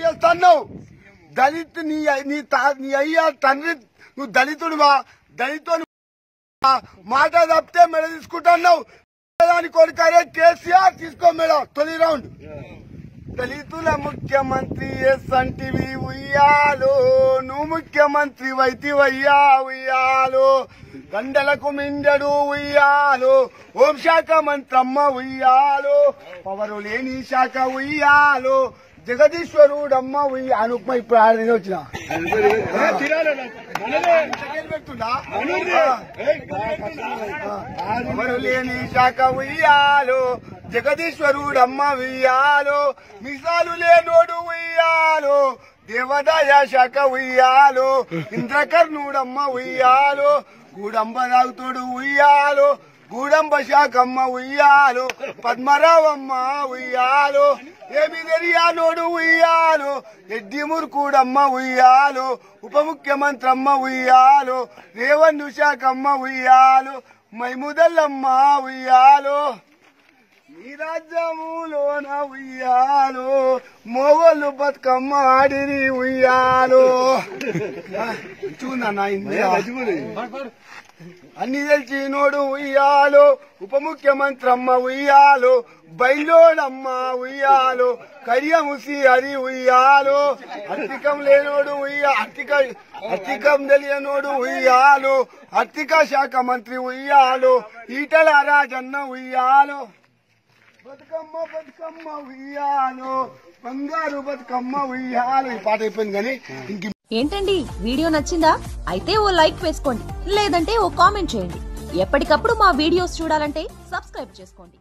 చేస్తున్నావు దళిత్ నీ నీ నీ అయ్యా తండ్రి నువ్వు దళితుడువా దళితుడు మాట తప్పితే మెడ తీసుకుంటున్నావు. దాని కొడుకరే కేసీఆర్ తీసుకో మేడం. తొలి రౌండ్. దళితుల ముఖ్యమంత్రి ఎస్ అంటివి ఉయ్యాలో నువ్వు ముఖ్యమంత్రి వైతివయ్యా ఉయ్యాలో. గండలకు మిండడు ఉయ్యాలో ఓం శాఖ మంత్రమ్మ ఉయ్యాలో. పవరు లేని శాఖ ఉయ్యాలో జగదీశ్వరుడమ్మ ఉయ్యా అనుకుమ ఇప్పుడు వచ్చిన? పవరు లేని శాఖ ఉయ్యాలో జగదీశ్వరుడమ్మ ఉయ్యాలో మిసాలు లేనోడు ఉయ్యాలో దేవదాయ శాఖ ఉయ్యాలో ఇంద్రకర్ణుడమ్మ ఉయ్యాలో గూడంబ రాగుతోడు ఉయ్యాలో గూడంబ శాఖమ్మ ఉయ్యాలు పద్మరావమ్మ ఉయ్యాలు ఏమి తెలియనోడు ఉయ్యాలు ఎడ్డి మురుకుడమ్మ ఉయ్యాలు ఉప ముఖ్యమంత్రమ్మ ఉయ్యాలు రేవన్ను శాఖమ్మ ఉయ్యాలు మైముదల్లమ్మ ఉయ్యాలు. నీ రాజ్యములోన ఉయ్యాలో మొగలు బతుకమ్మ ఆడిని ఉయ్యాలో. చూనా అన్ని తెలిసినోడు ఉయ్యాలు ఉప ముఖ్యమంత్రమ్మ ఉయ్యాలో బయలోడమ్మ ఉయ్యాలో కడియముసి హరి ఉయ్యాలు అర్థికం లేనోడు ఉయ్యా అర్థిక అర్థికం తెలియనోడు ఉయ్యాలు ఆర్థిక శాఖ మంత్రి ఉయ్యాలు ఈటల రాజన్న ఉయ్యాలు. బతుకమ్మ బతుకమ్మ ఉయ్యాలో. బంగారు బతుకమ్మ ఉయ్యాలో. ఈ పాట అయిపోయింది కానీ ఇంక ఏంటండి? వీడియో నచ్చిందా? అయితే ఓ లైక్ వేసుకోండి. లేదంటే ఓ కామెంట్ చేయండి. ఎప్పటికప్పుడు మా వీడియోస్ చూడాలంటే సబ్స్క్రైబ్ చేసుకోండి.